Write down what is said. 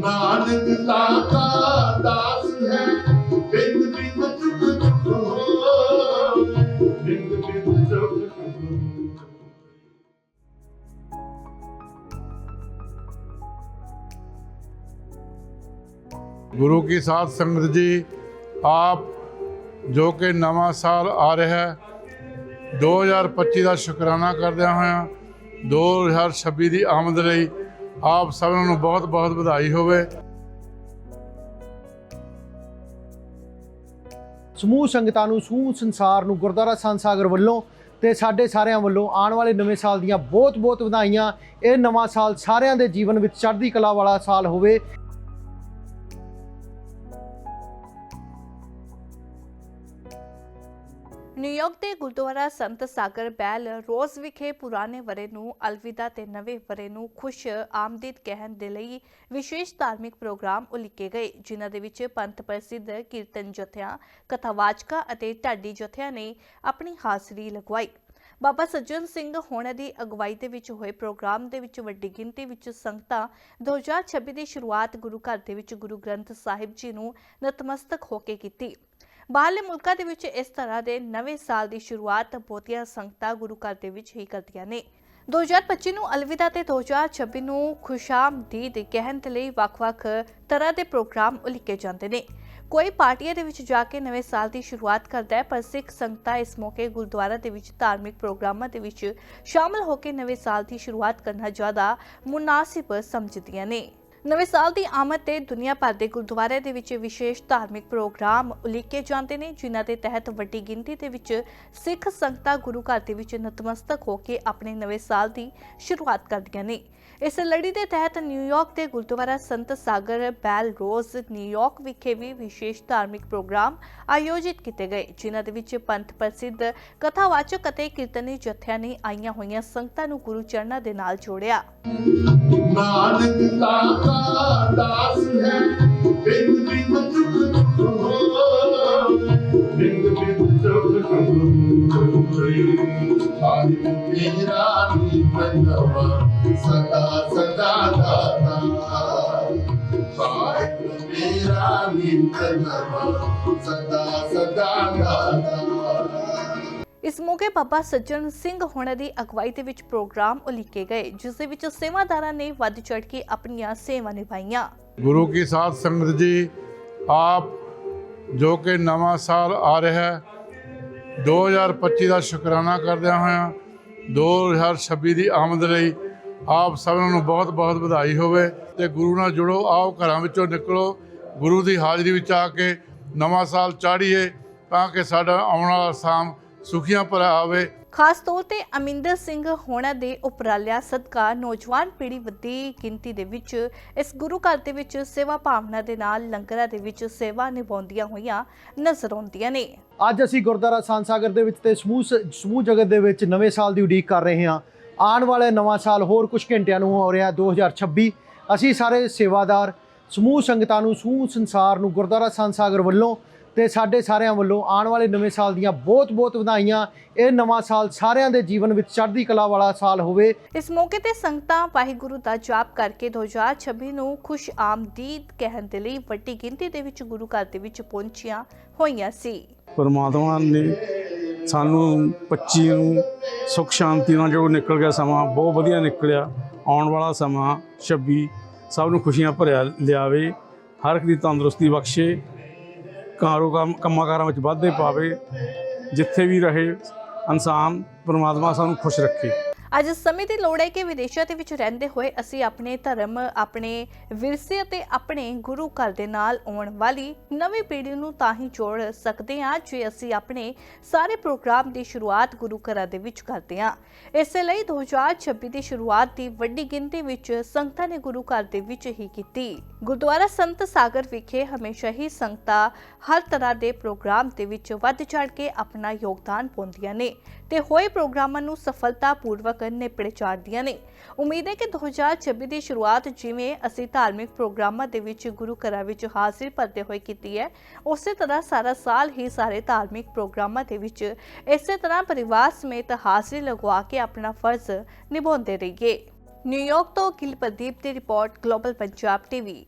ਨਾਨਕ ਤਾਕਾ ਦਾਸ ਹੈ। ਬਿੰਦ ਬਿੰਦ ਚੁੱਕ ਚੁੱਕ ਹੋ ਬਿੰਦ ਬਿੰਦ ਚੁੱਕ ਚੁੱਕ ਹੋ ਗੁਰੂ ਕੀ ਸਾਧ ਸੰਗਤ ਜੀ, ਆਪ ਜੋ ਕਿ ਨਵਾਂ ਸਾਲ ਆ ਰਿਹਾ ਹੈ 2025 ਦਾ ਸ਼ੁਕਰਾਨਾ ਕਰਦਿਆਂ ਹੋਇਆਂ 2026 ਦੀ ਆਮਦ ਲਈ ਆਪ ਸਭਨਾਂ ਨੂੰ ਬਹੁਤ ਬਹੁਤ ਵਧਾਈ ਹੋਵੇ। ਸਮੂਹ ਸੰਗਤਾਂ ਨੂੰ, ਸਮੂਹ ਸੰਸਾਰ ਨੂੰ, ਗੁਰਦੁਆਰਾ ਸੰਤ ਸਾਗਰ ਵੱਲੋਂ ਤੇ ਸਾਡੇ ਸਾਰਿਆਂ ਵੱਲੋਂ ਆਉਣ ਵਾਲੇ ਨਵੇਂ ਸਾਲ ਦੀਆਂ ਬਹੁਤ-ਬਹੁਤ ਵਧਾਈਆਂ। ਇਹ ਨਵਾਂ ਸਾਲ ਸਾਰਿਆਂ ਦੇ ਜੀਵਨ ਵਿੱਚ ਚੜ੍ਹਦੀ ਕਲਾ ਵਾਲਾ ਸਾਲ ਹੋਵੇ। ਨਿਊਯਾਰਕ ਦੇ ਗੁਰਦੁਆਰਾ ਸੰਤ ਸਾਗਰ ਬੈਲ ਰੋਜ਼ ਵਿਖੇ ਪੁਰਾਣੇ ਵਰੇ ਨੂੰ, ਅਲਵਿਦਾ ਤੇ ਨਵੇਂ ਵਰੇ ਨੂੰ ਖੁਸ਼ ਆਮਦੀਦ ਕਹਿਣ ਦੇ ਲਈ ਵਿਸ਼ੇਸ਼ ਧਾਰਮਿਕ ਪ੍ਰੋਗਰਾਮ ਉਲੀਕੇ ਗਏ, ਜਿਨ੍ਹਾਂ ਦੇ ਵਿੱਚ ਪੰਥ ਪ੍ਰਸਿੱਧ ਕੀਰਤਨ ਜਥਿਆਂ, ਕਥਾਵਾਚਕਾਂ ਅਤੇ ਢਾਡੀ ਜਥਿਆਂ ਨੇ ਆਪਣੀ ਹਾਜ਼ਰੀ ਲਗਵਾਈ। ਬਾਬਾ ਸੱਜਣ ਸਿੰਘ ਹੋਣਾ ਦੀ ਅਗਵਾਈ ਦੇ ਵਿੱਚ ਹੋਏ ਪ੍ਰੋਗਰਾਮ ਦੇ ਵਿੱਚ ਵੱਡੀ ਗਿਣਤੀ ਵਿੱਚ ਸੰਗਤਾਂ 2026 ਦੀ ਸ਼ੁਰੂਆਤ ਗੁਰੂ ਘਰ ਦੇ ਵਿੱਚ ਗੁਰੂ ਗ੍ਰੰਥ ਸਾਹਿਬ ਜੀ ਨੂੰ ਨਤਮਸਤਕ ਹੋ ਕੇ ਕੀਤੀ। ਬਾਹਰਲੇ ਮੁਲਕਾਂ ਦੇ ਵਿੱਚ ਇਸ ਤਰ੍ਹਾਂ ਦੇ ਨਵੇਂ ਸਾਲ ਦੀ ਸ਼ੁਰੂਆਤ ਬਹੁਤੀਆਂ ਸੰਗਤਾਂ ਗੁਰੂ ਘਰ ਦੇ ਵਿੱਚ ਹੀ ਕਰਦੀਆਂ ਨੇ। 2025 ਨੂੰ ਅਲਵਿਦਾ ਤੇ 2026 ਨੂੰ ਖੁਸ਼ਾਮਦੀਦ ਕਹਿਣ ਦੇ ਲਈ ਵੱਖ-ਵੱਖ ਤਰ੍ਹਾਂ ਦੇ ਪ੍ਰੋਗਰਾਮ ਉਲੀਕੇ ਜਾਂਦੇ ਨੇ। ਕੋਈ ਪਾਰਟੀਆਂ ਦੇ ਵਿੱਚ ਜਾ ਕੇ ਨਵੇਂ ਸਾਲ ਦੀ ਸ਼ੁਰੂਆਤ ਕਰਦਾ ਹੈ, ਪਰ ਸਿੱਖ ਸੰਗਤਾਂ ਇਸ ਮੌਕੇ ਗੁਰਦੁਆਰਾ ਦੇ ਵਿੱਚ ਧਾਰਮਿਕ ਪ੍ਰੋਗਰਾਮਾਂ ਦੇ ਵਿੱਚ ਸ਼ਾਮਲ ਹੋ ਕੇ ਨਵੇਂ ਸਾਲ ਦੀ ਸ਼ੁਰੂਆਤ ਕਰਨਾ ਜ਼ਿਆਦਾ ਮੁਨਾਸਿਬ ਸਮਝਦੀਆਂ ਨੇ। ਨਵੇਂ ਸਾਲ ਦੀ ਆਮਦ ਤੇ ਦੁਨੀਆ ਭਰ ਦੇ ਗੁਰਦੁਆਰਿਆਂ ਦੇ ਵਿੱਚ ਵਿਸ਼ੇਸ਼ ਧਾਰਮਿਕ ਪ੍ਰੋਗਰਾਮ ਉਲੀਕੇ ਜਾਂਦੇ ਨੇ, ਜਿਨ੍ਹਾਂ ਦੇ ਤਹਿਤ ਵੱਡੀ ਗਿਣਤੀ ਦੇ ਵਿੱਚ ਸਿੱਖ ਸੰਗਤਾਂ ਗੁਰੂ ਘਰ ਦੇ ਵਿੱਚ ਨਤਮਸਤਕ ਹੋ ਕੇ ਆਪਣੇ ਨਵੇਂ ਸਾਲ ਦੀ ਸ਼ੁਰੂਆਤ ਕਰਦੀਆਂ ਨੇ। ਇਸ ਲੜੀ ਦੇ ਤਹਿਤ ਨਿਊਯਾਰਕ ਦੇ ਗੁਰਦੁਆਰਾ ਸੰਤ ਸਾਗਰ ਬੈਲ ਰੋਜ਼ ਨਿਊਯਾਰਕ ਵਿਖੇ ਵੀ ਵਿਸ਼ੇਸ਼ ਧਾਰਮਿਕ ਪ੍ਰੋਗਰਾਮ ਆਯੋਜਿਤ ਕੀਤੇ ਗਏ, ਜਿਨ੍ਹਾਂ ਦੇ ਵਿੱਚ ਪੰਥ ਪ੍ਰਸਿੱਧ, ਕਥਾਵਾਚਕ ਅਤੇ ਕੀਰਤਨੀ ਜਥਿਆਂ ਨੇ ਆਈਆਂ ਹੋਈਆਂ ਸੰਗਤਾਂ ਨੂੰ ਗੁਰੂ ਚਰਨਾਂ ਦੇ ਨਾਲ ਜੋੜਿਆ। ਨਾਨਕ ਤਾਕਾ ਦਾਸ ਹੈ, ਬਿੰਦ ਬਿੰਦ ਚੁੱਕ ਚੁੱਕ ਹੋ ਬਿੰਦ ਬਿੰਦ ਚੁੱਕ ਚੁੱਕ ਹੋ ਆਦਿ ਤੇਰਾ ਨੀ ਪੰਦਵਾ ਸਦਾ ਸਦਾ ਦਾਤਾ ਇਸ ਮੌਕੇ ਬਾਬਾ ਸੱਜਣ ਸਿੰਘ ਹੋਣਾ ਦੀ ਅਗਵਾਈ ਦੇ ਵਿੱਚ ਪ੍ਰੋਗਰਾਮ ਉਲੀਕੇ ਗਏ, ਜਿਸ ਦੇ ਵਿੱਚ ਸੇਵਾਦਾਰਾਂ ਨੇ ਵੱਧ ਚੜ ਕੇ ਆਪਣੀਆਂ ਸੇਵਾ ਨਿਭਾਈਆਂ। ਗੁਰੂ ਕੀ ਸਾਧ ਸੰਗਤ ਜੀ, ਆਪ ਜੋ ਕਿ ਨਵਾਂ ਸਾਲ ਆ ਰਿਹਾ ਹੈ। 2025 ਦਾ ਸ਼ੁਕਰਾਨਾ ਕਰਦਿਆਂ ਹੋਇਆਂ 2026 ਦੀ ਆਮਦ ਲਈ ਆਪ ਸਭ ਨੂੰ ਬਹੁਤ ਬਹੁਤ ਵਧਾਈ ਹੋਵੇ ਤੇ ਗੁਰੂ ਨਾਲ ਜੁੜੋ, ਆਓ ਘਰਾਂ ਵਿੱਚੋਂ ਨਿਕਲੋ, ਗੁਰੂ ਦੀ ਹਾਜ਼ਰੀ ਵਿੱਚ ਆ ਕੇ ਨਵਾਂ ਸਾਲ ਚਾੜੀਏ ਤਾਂ ਕਿ ਸਾਡਾ ਆਉਣ ਵਾਲਾ ਸਾਮ ਸੁਖੀਆਂ ਭਰਾ ਆਵੇ। ਖਾਸ ਤੌਰ ਤੇ ਅਮਿੰਦਰ ਸਿੰਘ ਹੋਣਾ ਦੇ ਉਪਰਾਲਿਆਂ ਸਦਕਾ ਨੌਜਵਾਨ ਪੀੜ੍ਹੀ ਵੱਡੀ ਗਿਣਤੀ ਦੇ ਵਿੱਚ ਇਸ ਗੁਰੂ ਘਰ ਦੇ ਵਿੱਚ ਸੇਵਾ ਭਾਵਨਾ ਦੇ ਨਾਲ ਲੰਗਰਾਂ ਦੇ ਵਿੱਚ ਸੇਵਾ ਨਿਭਾਉਂਦੀਆਂ ਹੋਈਆਂ ਨਜ਼ਰ ਆਉਂਦੀਆਂ ਨੇ। ਅੱਜ ਅਸੀਂ ਗੁਰਦੁਆਰਾ ਸੰਤ ਸਾਗਰ ਦੇ ਵਿੱਚ ਤੇ ਸਮੂਹ ਸਮੂਹ ਜਗਤ ਦੇ ਵਿੱਚ ਨਵੇਂ ਸਾਲ ਦੀ ਉਡੀਕ ਕਰ ਰਹੇ ਹਾਂ। ਆਉਣ ਵਾਲੇ ਨਵਾਂ ਸਾਲ ਹੋਰ ਕੁਝ ਘੰਟਿਆਂ ਨੂੰ ਹੋ ਰਿਹਾ 2026 ਅਸੀਂ ਸਾਰੇ ਸੇਵਾਦਾਰ ਸਮੂਹ ਸੰਗਤਾਂ ਨੂੰ ਸਮੂਹ ਸੰਸਾਰ ਨੂੰ ਗੁਰਦੁਆਰਾ ਸੰਤ ਸਾਗਰ ਵੱਲੋਂ ਤੇ ਸਾਡੇ ਸਾਰਿਆਂ ਵੱਲੋਂ ਆਉਣ ਵਾਲੇ ਨਵੇਂ ਸਾਲ ਦੀਆਂ ਬਹੁਤ-ਬਹੁਤ ਵਧਾਈਆਂ। ਇਹ ਨਵਾਂ ਸਾਲ ਸਾਰਿਆਂ ਦੇ ਜੀਵਨ ਵਿੱਚ ਚੜ੍ਹਦੀ ਕਲਾ ਵਾਲਾ ਸਾਲ ਹੋਵੇ। ਇਸ ਮੌਕੇ ਤੇ ਸੰਗਤਾਂ ਵਾਹਿਗੁਰੂ ਦਾ ਜਾਪ ਕਰਕੇ 2026 ਨੂੰ ਖੁਸ਼ ਆਮਦੀਦ ਕਹਿਣ ਦੇ ਲਈ ਵੱਡੀ ਗਿਣਤੀ ਦੇ ਵਿੱਚ ਗੁਰੂ ਘਰ ਦੇ ਵਿੱਚ ਪਹੁੰਚੀਆਂ ਹੋਈਆਂ ਸੀ। ਪਰਮਾਤਮਾ ਨੇ ਸਾਨੂੰ 25 ਨੂੰ ਸੁਖ ਸ਼ਾਂਤੀ ਨਾਲ ਜੋ ਨਿਕਲ ਗਿਆ ਸਮਾਂ ਬਹੁਤ ਵਧੀਆ ਨਿਕਲਿਆ। ਆਉਣ ਵਾਲਾ ਸਮਾਂ 26 ਸਭ ਨੂੰ ਖੁਸ਼ੀਆਂ ਭਰਿਆ ਲਿਆਵੇ। ਹਰ ਇੱਕ ਦੀ ਤੰਦਰੁਸਤੀ ਬਖਸ਼ੇ। ਕਾਰੋ ਕੰਮ ਕੰਮਾਂ ਕਾਰਾਂ ਵਿੱਚ ਵਾਧੇ ਪਾਵੇ, ਜਿੱਥੇ ਵੀ ਰਹੇ, ਇਨਸਾਨ, ਪਰਮਾਤਮਾ ਸਾਨੂੰ ਖੁਸ਼ ਰੱਖੇ। ਅੱਜ ਸਮੇਂ ਦੀ ਲੋੜ ਹੈ ਕਿ ਵਿਦੇਸ਼ਾਂ ਦੇ ਵਿੱਚ ਰਹਿੰਦੇ ਹੋਏ ਅਸੀਂ ਆਪਣੇ ਧਰਮ, ਆਪਣੇ ਵਿਰਸੇ ਅਤੇ ਆਪਣੇ ਗੁਰੂ ਘਰ ਦੇ ਨਾਲ ਆਉਣ ਵਾਲੀ ਨਵੀਂ ਪੀੜ੍ਹੀ ਨੂੰ ਤਾਂ ਹੀ ਜੋੜ ਸਕਦੇ ਹਾਂ ਜੇ ਅਸੀਂ ਆਪਣੇ ਸਾਰੇ ਪ੍ਰੋਗਰਾਮ ਦੀ ਸ਼ੁਰੂਆਤ ਗੁਰੂ ਘਰਾਂ ਦੇ ਵਿੱਚ ਕਰਦੇ ਹਾਂ। ਇਸੇ ਲਈ 2026 ਦੀ ਸ਼ੁਰੂਆਤ ਦੀ ਵੱਡੀ ਗਿਣਤੀ ਵਿੱਚ ਸੰਗਤਾਂ ਨੇ ਗੁਰੂ ਘਰ ਦੇ ਵਿੱਚ ਹੀ ਕੀਤੀ। ਗੁਰਦੁਆਰਾ ਸੰਤ ਸਾਗਰ ਵਿਖੇ ਹਮੇਸ਼ਾ ਹੀ ਸੰਗਤਾਂ ਹਰ ਤਰ੍ਹਾਂ ਦੇ ਪ੍ਰੋਗਰਾਮ ਦੇ ਵਿੱਚ ਵੱਧ ਚੜ ਕੇ ਆਪਣਾ ਯੋਗਦਾਨ ਪਾਉਂਦੀਆਂ ਨੇ ਤੇ ਹੋਏ ਪ੍ਰੋਗਰਾਮਾਂ ਨੂੰ ਸਫਲਤਾਪੂਰਵਕ ਨਿਪੜੇ ਚਾੜਦੀਆਂ ਨੇ। ਉਮੀਦ ਹੈ ਕਿ 2026 ਦੀ ਸ਼ੁਰੂਆਤ ਜਿਵੇਂ ਅਸੀਂ ਧਾਰਮਿਕ ਪ੍ਰੋਗਰਾਮਾਂ ਦੇ ਵਿੱਚ ਗੁਰੂ ਘਰਾਂ ਵਿੱਚ ਹਾਜ਼ਰੀ ਭਰਦੇ ਹੋਏ ਕੀਤੀ ਹੈ, ਉਸੇ ਤਰ੍ਹਾਂ ਸਾਰਾ ਸਾਲ ਹੀ ਸਾਰੇ ਧਾਰਮਿਕ ਪ੍ਰੋਗਰਾਮਾਂ ਦੇ ਵਿੱਚ ਇਸੇ ਤਰ੍ਹਾਂ ਪਰਿਵਾਰ ਸਮੇਤ ਹਾਜ਼ਰੀ ਲਗਵਾ ਕੇ ਆਪਣਾ ਫਰਜ਼ ਨਿਭਾਉਂਦੇ ਰਹੀਏ। ਨਿਊਯਾਰਕ ਤੋਂ ਗਿਲ ਪ੍ਰਦੀਪ ਦੀ ਰਿਪੋਰਟ, ਗਲੋਬਲ ਪੰਜਾਬ ਟੀਵੀ